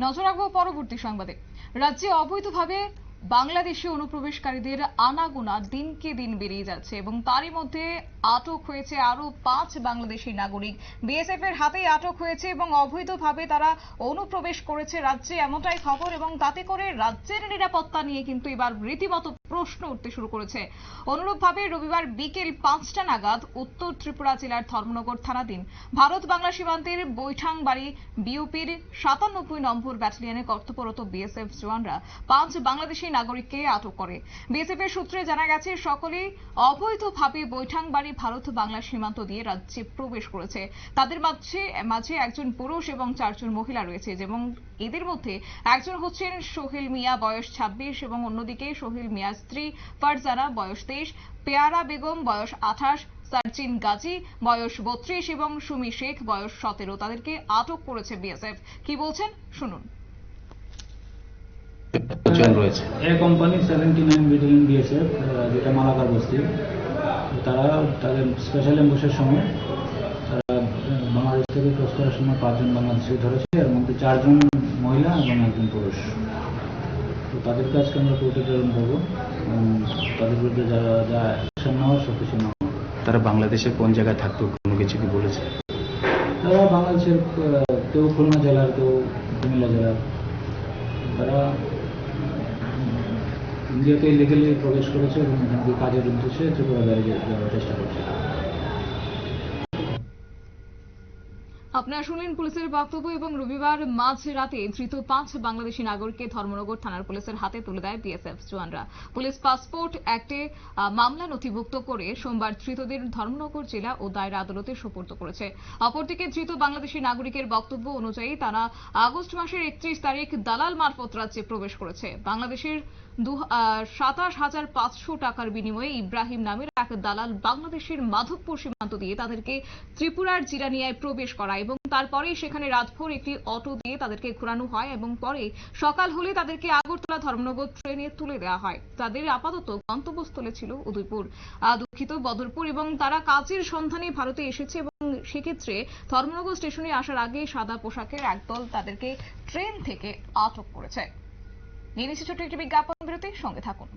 নজর রাখব পরবর্তী সংবাদে। রাজ্যে অবৈধভাবে বাংলাদেশি অনুপ্রবেশকারীদের আনাগোনা দিনকে দিন বেড়েই যাচ্ছে এবং তারই মধ্যে আটক হয়েছে আরও পাঁচ বাংলাদেশি নাগরিক। বিএসএফ এর হাতেই আটক হয়েছে এবং অবৈধভাবে তারা অনুপ্রবেশ করেছে রাজ্যে, এমনটাই খবর এবং তাতে করে রাজ্যের নিরাপত্তা নিয়ে কিন্তু এবার রীতিমতো প্রশ্ন উঠতে শুরু করেছে। অনুরূপভাবে রবিবার বিকেল পাঁচটা নাগাদ উত্তর ত্রিপুরা জেলার ধর্মনগর থানাধীন ভারত বাংলা সীমান্তের বৈঠাংবাড়ি বিওপির সাতানব্বই নম্বর ব্যাটালিয়নে কর্তব্যরত বিএসএফ জওয়ানরা পাঁচ বাংলাদেশি নাগরিককে আটক করে। বিএসএফ এর সূত্রে জানা গেছে, সকলেই অবৈধভাবে বৈঠাংবাড়ি ভারত বাংলা সীমান্ত দিয়ে রাজ্যে প্রবেশ করেছে। তাদের মাঝে মাঝে একজন পুরুষ এবং চারজন মহিলা রয়েছে এবং এদের মধ্যে একজন হচ্ছেন সোহেল মিয়া, বয়স ছাব্বিশ এবং অন্যদিকে সোহেল মিয়া স্ত্রী ফারজানা, বয়স তেইশ, পেয়ারা বেগম, বয়স আঠাশ, সার্জিন গাজী, বয়স বত্রিশ এবং সুমি শেখ, বয়স সতেরো। তাদেরকে আটক করেছে বিএসএফ। কি বলছেন? শুনুন। চয়ন রয়েছে। A company seventy nine battalion BSF যেটা মালাকার বস্তি। তারা তাদের স্পেশাল অ্যাম্বুসের সময় তারা বাংলাদেশ থেকে ক্রস করার সময় পাঁচজন বাংলাদেশি ধরেছে এর মধ্যে চারজন মহিলা এবং একজন পুরুষ। তো তাদের কাজকে আমরা কোর্টে করব। তাদের বিরুদ্ধে যা যা অ্যাকশন নেওয়ার সব কিছু নেওয়া তারা বাংলাদেশের কোন জায়গায় থাকতো কোনো কিছু কি বলেছে? তারা বাংলাদেশের কেউ খুলনা জেলার কেউ কুমিল্লা জেলার। তারা ইন্ডিয়াতে ইলিগালি প্রবেশ করেছে এবং কাজের উদ্দেশ্যে ত্রিপুরা বাইরে যাওয়ার চেষ্টা করছে। আপনারা শুনলেন পুলিশের বক্তব্য এবং রবিবার মাঝ রাতে ধৃত পাঁচ বাংলাদেশি নাগরিককে ধর্মনগর থানার পুলিশের হাতে তুলে দেয় বিএসএফ জওয়ানরা। পুলিশ পাসপোর্ট অ্যাক্টে মামলা নথিভুক্ত করে সোমবার ধৃতদের ধর্মনগর জেলা ও দায়রা আদালতে সোপর্দ করেছে। অপরদিকে ধৃত বাংলাদেশি নাগরিকের বক্তব্য অনুযায়ী তারা আগস্ট মাসের একত্রিশ তারিখ দালাল মারফত রাজ্যে প্রবেশ করেছে। বাংলাদেশের সাতাশ হাজার পাঁচশো টাকার বিনিময়ে ইব্রাহিম নামের এক দালাল বাংলাদেশের মাধবপুর সীমান্ত দিয়ে তাদেরকে ত্রিপুরার জিরানিয়ায় প্রবেশ করায় এবং তারপরেই সেখানে রাতভর একটি অটো দিয়ে তাদেরকে ঘোরানো হয় এবং পরে সকাল হলে তাদেরকে আগরতলা ধর্মনগর ট্রেনে তুলে দেওয়া হয়। তাদের আপাতত গন্তব্যস্থলে ছিল উদয়পুর। দুঃখিত, বদরপুর এবং তারা কাজের সন্ধানে ভারতে এসেছে এবং সেক্ষেত্রে ধর্মনগর স্টেশনে আসার আগে সাদা পোশাকের একদল তাদেরকে ট্রেন থেকে আটক করেছে। নিয়ে নিচ্ছি ছোট্ট একটি বিজ্ঞাপন বিরতি সঙ্গে থাকুন।